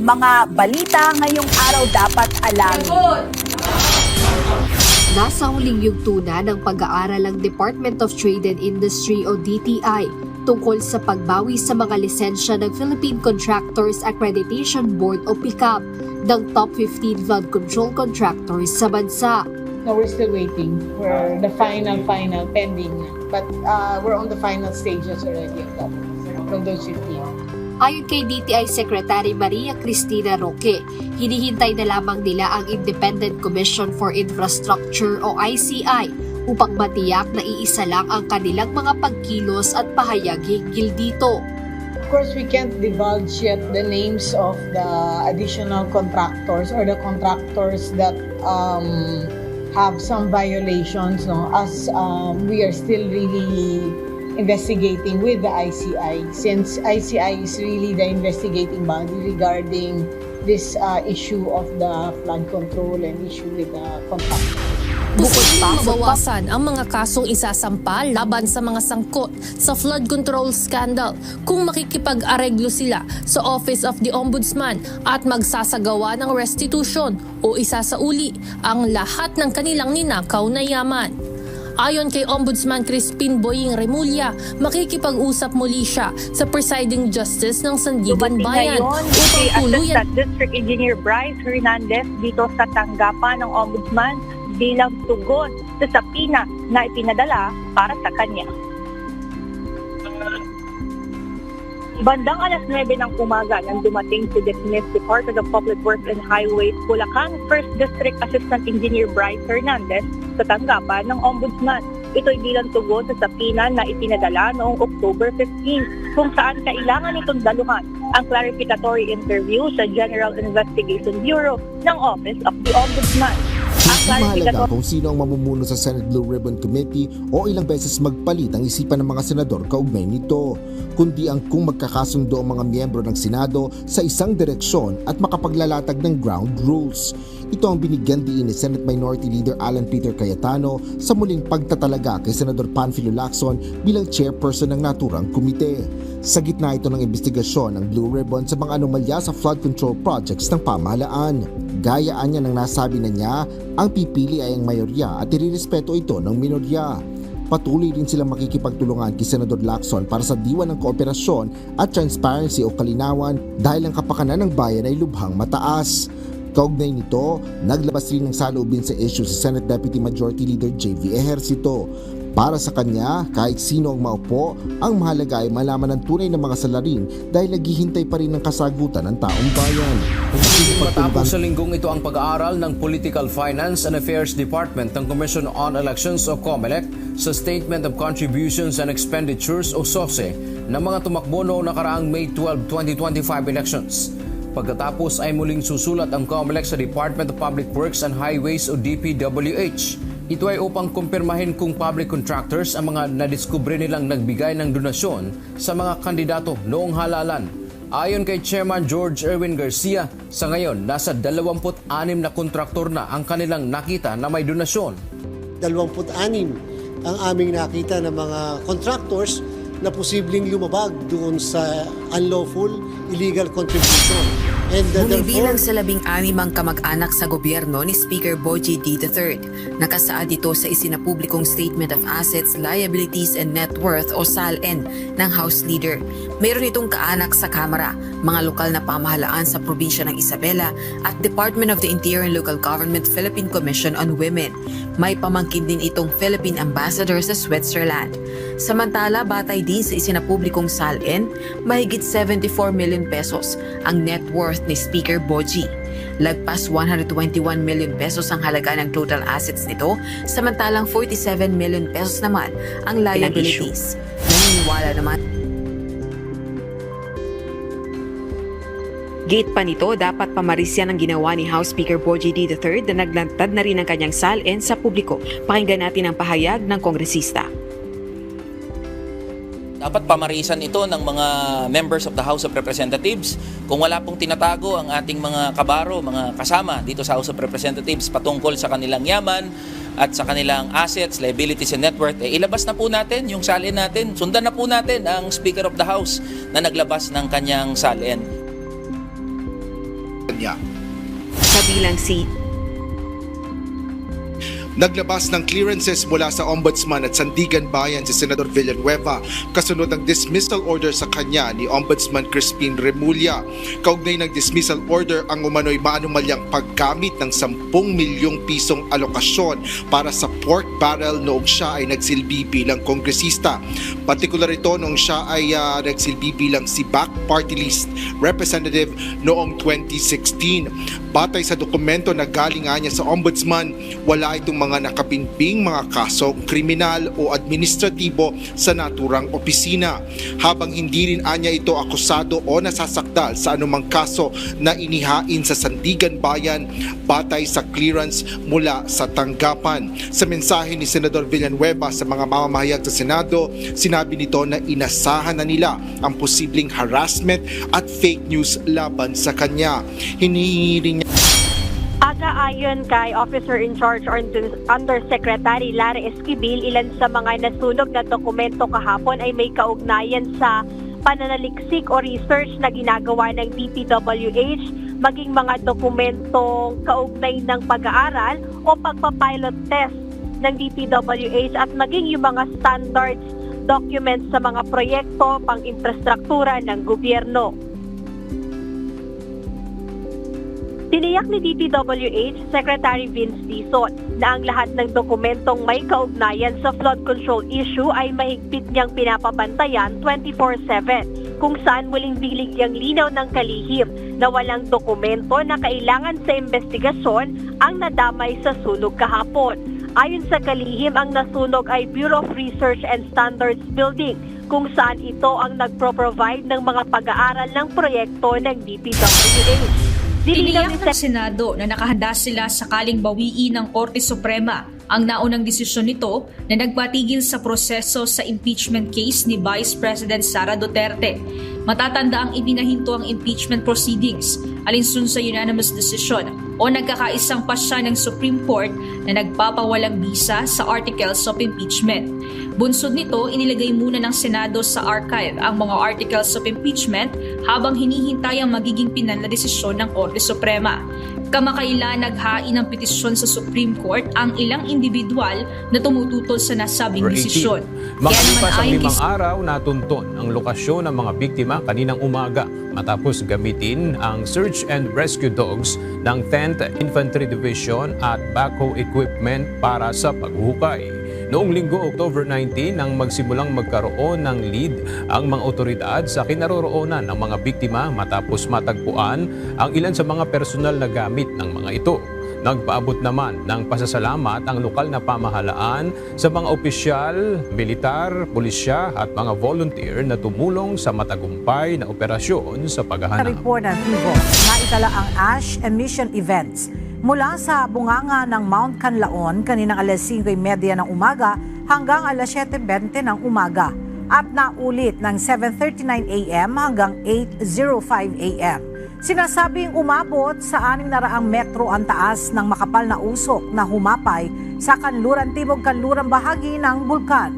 Mga balita ngayong araw dapat alamin. Nasa huling yugtuna ng pag-aaral ng Department of Trade and Industry o DTI tungkol sa pagbawi sa mga lisensya ng Philippine Contractors Accreditation Board o PICAB ng top 15 flood control contractors sa bansa. No, we're still waiting for the final, final pending. But uh, we're on the final stages already of that from those 15. Ayon kay DTI Secretary Maria Cristina Roque, hinihintay na lamang nila ang Independent Commission for Infrastructure o ICI upang matiyak na iisa lang ang kanilang mga pagkilos at pahayag hinggil dito. Of course, we can't divulge yet the names of the additional contractors or the contractors that um, have some violations no, as um, we are still really investigating with the ICI since ICI is really the investigating body regarding this uh, issue of the flood control and issue with the contractors. Bukod pa mabawasan ang mga kasong isasampa laban sa mga sangkot sa flood control scandal kung makikipag-areglo sila sa Office of the Ombudsman at magsasagawa ng restitution o isasauli ang lahat ng kanilang ninakaw na yaman. Ayon kay Ombudsman Crispin Boying Remulla, makikipag-usap muli siya sa presiding justice ng Sandigan Dumating Bayan ngayon upang si tuluyan Assistant District Engineer Bryce Hernandez dito sa tanggapan ng Ombudsman bilang tugon sa sapina na ipinadala para sa kanya. Bandang alas 9 ng umaga nang dumating si dismissed Department of Public Works and Highways Bulacan 1st District Assistant Engineer Bryce Hernandez sa tanggapan ng Ombudsman. Ito'y bilang tugon sa sapina na ipinadala noong October 15 kung saan kailangan itong daluhan ang clarificatory interview sa General Investigation Bureau ng Office of the Ombudsman. Mahalaga kung sino ang mamumuno sa Senate Blue Ribbon Committee o ilang beses magpalit ang isipan ng mga senador kaugnay nito, kundi ang kung magkakasundo ang mga miyembro ng Senado sa isang direksyon at makapaglalatag ng ground rules. Ito ang binigyan diin ni Senate Minority Leader Alan Peter Cayetano sa muling pagtatalaga kay Senador Panfilo Lacson bilang chairperson ng naturang komite. Sa gitna ito ng investigasyon ng Blue Ribbon sa mga anomalya sa flood control projects ng pamahalaan. Gayaan niya ng nasabi na niya, ang pipili ay ang mayorya at irirespeto ito ng minorya. Patuloy rin silang makikipagtulungan kay Senador Lacson para sa diwan ng kooperasyon at transparency o kalinawan dahil ang kapakanan ng bayan ay lubhang mataas. Kaugnay nito, naglabas rin ng saloobin sa issue si Senate Deputy Majority Leader JV Ejercito. Para sa kanya, kahit sino ang maupo, ang mahalaga ay malaman ng tunay ng mga salarin dahil naghihintay pa rin ng kasagutan ng taong bayan. Matapos sa linggong ito ang pag-aaral ng Political Finance and Affairs Department ng Commission on Elections o COMELEC sa Statement of Contributions and Expenditures o SOSE ng mga tumakbo noong nakaraang May 12, 2025 elections. Pagkatapos ay muling susulat ang COMELEC sa Department of Public Works and Highways o DPWH. Ito ay upang kumpirmahin kung public contractors ang mga nadiskubre nilang nagbigay ng donasyon sa mga kandidato noong halalan. Ayon kay Chairman George Erwin Garcia, sa ngayon nasa 26 na kontraktor na ang kanilang nakita na may donasyon. 26 ang aming nakita ng mga contractors na posibleng lumabag doon sa unlawful illegal contribution. And uh, Bumibilang sa labing-anim ang kamag-anak sa gobyerno ni Speaker Boji D. III. Nakasaad ito sa isinapublikong Statement of Assets, Liabilities and Net Worth o SALN ng House Leader. Mayroon itong kaanak sa Kamara, mga lokal na pamahalaan sa probinsya ng Isabela at Department of the Interior and Local Government Philippine Commission on Women. May pamangkin din itong Philippine Ambassador sa Switzerland. Samantala, batay din sa isinapublikong SALN, mahigit 74 million pesos ang net worth ni Speaker Boji. Lagpas 121 million pesos ang halaga ng total assets nito, samantalang 47 million pesos naman ang liabilities. Naniniwala naman Gate pa nito, dapat pamarisyan ang ginawa ni House Speaker Boji D. III na naglantad na rin ang kanyang salin sa publiko. Pakinggan natin ang pahayag ng kongresista. Dapat pamarisan ito ng mga members of the House of Representatives. Kung wala pong tinatago ang ating mga kabaro, mga kasama dito sa House of Representatives patungkol sa kanilang yaman at sa kanilang assets, liabilities and net worth, eh, ilabas na po natin yung salin natin. Sundan na po natin ang Speaker of the House na naglabas ng kanyang salin. Kanya. Kabilang si Naglabas ng clearances mula sa Ombudsman at Sandigan Bayan si Senador Villanueva kasunod ng dismissal order sa kanya ni Ombudsman Crispin Remulla. Kaugnay ng dismissal order ang umano'y maanumalyang paggamit ng 10 milyong pisong alokasyon para sa pork barrel noong siya ay nagsilbi bilang kongresista. Partikular ito noong siya ay ah, nagsilbi bilang si back party list representative noong 2016. Batay sa dokumento na galing niya sa ombudsman, wala itong mga nakabinbing mga kaso kriminal o administratibo sa naturang opisina. Habang hindi rin anya ito akusado o nasasakdal sa anumang kaso na inihain sa Sandigan Bayan batay sa clearance mula sa tanggapan. Sa mensahe ni Senador Villanueva sa mga mamamahayag sa Senado, sinabi nito na inasahan na nila ang posibleng harassment at fake news laban sa kanya. Hinihingi rin niya ayon kay Officer in Charge or Undersecretary Larry Esquivel, ilan sa mga nasunog na dokumento kahapon ay may kaugnayan sa pananaliksik o research na ginagawa ng DPWH, maging mga dokumentong kaugnay ng pag-aaral o pagpapilot test ng DPWH at maging yung mga standards documents sa mga proyekto pang infrastruktura ng gobyerno. Tiniyak ni DPWH Secretary Vince Dizon na ang lahat ng dokumentong may kaugnayan sa flood control issue ay mahigpit niyang pinapabantayan 24-7 kung saan muling binigyang linaw ng kalihim na walang dokumento na kailangan sa investigasyon ang nadamay sa sunog kahapon. Ayon sa kalihim, ang nasunog ay Bureau of Research and Standards Building kung saan ito ang nagpro-provide ng mga pag-aaral ng proyekto ng DPWH. Tiniyak ng Senado na nakahanda sila sakaling bawiin ng Korte Suprema ang naunang desisyon nito na nagpatigil sa proseso sa impeachment case ni Vice President Sara Duterte. Matatanda ang ibinahinto ang impeachment proceedings alinsun sa unanimous decision o nagkakaisang pasya ng Supreme Court na nagpapawalang bisa sa articles of impeachment. Bunsod nito, inilagay muna ng Senado sa archive ang mga articles of impeachment habang hinihintay ang magiging pinal na desisyon ng Korte Suprema. Kamakailan naghain ng petisyon sa Supreme Court ang ilang individual na tumututol sa nasabing Number 18. desisyon. Makalipas ang limang araw, natunton ang lokasyon ng mga biktima kaninang umaga matapos gamitin ang search and rescue dogs ng 10th Infantry Division at backhoe equipment para sa paghuhukay. Noong linggo, October 19, nang magsimulang magkaroon ng lead ang mga otoridad sa kinaroroonan ng mga biktima matapos matagpuan ang ilan sa mga personal na gamit ng mga ito. Nagpaabot naman ng pasasalamat ang lokal na pamahalaan sa mga opisyal, militar, pulisya at mga volunteer na tumulong sa matagumpay na operasyon sa paghahanap. report ng Vivo, naitala ang ash emission events mula sa bunganga ng Mount Canlaon kaninang alas 5.30 ng umaga hanggang alas 7.20 ng umaga at naulit ng 7.39 a.m. hanggang 8.05 a.m. Sinasabing umabot sa 600 metro ang taas ng makapal na usok na humapay sa kanluran tibog kanluran bahagi ng bulkan.